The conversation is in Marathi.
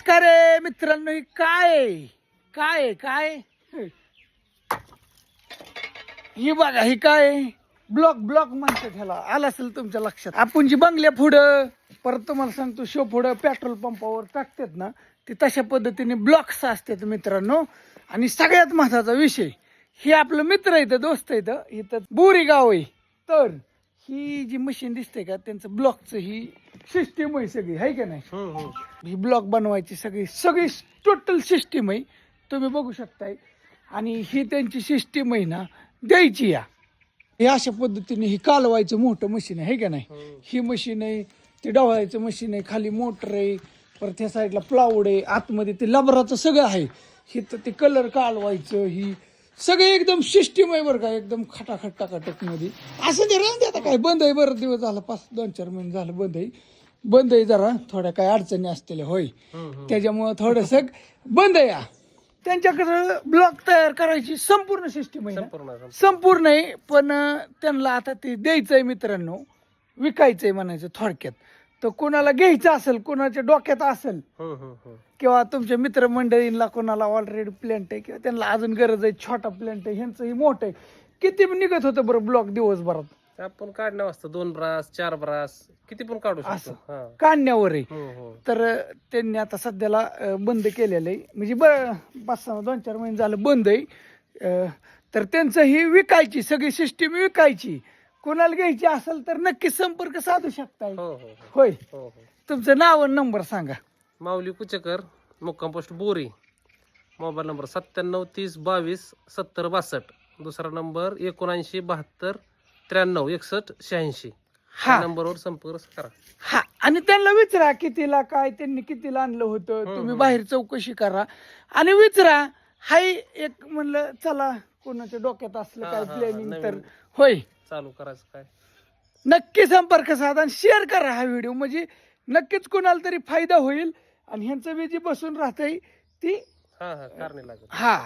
नमस्कार मित्रांनो हे काय काय काय ही बघा ही काय ब्लॉक ब्लॉक म्हणतात ह्याला. आलं असेल तुमच्या लक्षात. आपण जी बंगल्या पुढं परत तुम्हाला सांगतो शो पुढं पेट्रोल पंपावर टाकतात ना ते तशा पद्धतीने ब्लॉक्स असतात मित्रांनो. आणि सगळ्यात महत्त्वाचा विषय हे आपलं मित्र इथं दोस्त इथं इथं बोरी गाव आहे. तर ही जी मशीन दिसते का त्यांचं ब्लॉकचं ही सिस्टीम आहे सगळी आहे का नाही? ही ब्लॉक बनवायची सगळी सगळी टोटल सिस्टीम आहे. तुम्ही बघू शकताय. आणि ही त्यांची सिस्टीम आहे ना द्यायची या. हे अशा पद्धतीने ही कालवायचं मोठं मशीन आहे का नाही? ही मशीन आहे ते डवळायचं मशीन आहे खाली मोटर आहे परत त्या साईडला प्लाऊड आहे आतमध्ये ते लबराचं सगळं आहे. ही तर ते कलर कालवायचं ही सगळं एकदम सिस्टीम आहे बरं का एकदम खटाखट टाकाटकमध्ये असं ते राहून आता काय बंद आहे बरं दिवस झाला पाच दोन चार महिने झालं बंद आहे. बंद आहे जरा थोड्या काही अडचणी असलेल्या होय. त्याच्यामुळं थोडस बंद आहे या. त्यांच्याकडे ब्लॉक तयार करायची संपूर्ण सिस्टीम आहे ना? संपूर्ण संपूर्ण. आहे पण त्यांना आता ते द्यायचंय मित्रांनो. विकायचंय म्हणायचं थोडक्यात. तर कोणाला घ्यायचं असेल कोणाच्या डोक्यात असेल किंवा तुमच्या मित्रमंडळींना कोणाला ऑलरेडी प्लॅन्ट आहे किंवा त्यांना अजून गरज आहे छोटा प्लॅन्ट आहे ह्यांचं ही मोठं आहे. किती निघत होतं बरं ब्लॉक दिवसभरात. आपण काढणं वाजतं दोन ब्रास चार ब्रास किती पण काढू असं. शकतो हा. काढण्यावर आहे. हो, हो. तर अं, त्यांनी आता सध्याला अं, बंद केलेलं आहे. म्हणजे ब पाच सहा दोन चार महिने झालं बंद आहे. अं, तर त्यांचं ही विकायची सगळी सिस्टीम विकायची. कोणाला घ्यायची असेल तर नक्की संपर्क साधू शकताय. हो हो हो. होय. हो हो. तुमचं नाव आणि नंबर सांगा. माऊली कुचेकर मुक्काम पोस्ट बोरी. मोबाईल नंबर सत्त्याण्णव तीस बावीस सत्तर बासष्ट. दुसरा नंबर एकोणऐंशी बहात्तर त्र्याण्णव एकसष्ट शहाऐंशी. हा. नंबरवर संपर्क करा. हा आणि त्यांना विचारा कितीला काय त्यांनी कितीला आणलं होतं तुम्ही बाहेर चौकशी करा. आणि विचारा हाय एक म्हणलं चला कोणाच्या डोक्यात असलं काय प्लॅनिंग. तर. होय. चालू करायचं काय? नक्की संपर्क साधा आणि शेअर करा हा व्हिडिओ म्हणजे नक्कीच कोणाला तरी फायदा होईल. आणि ह्यांचं बी जी बसून राहतंय ती हा हा कारणे लागेल. हा.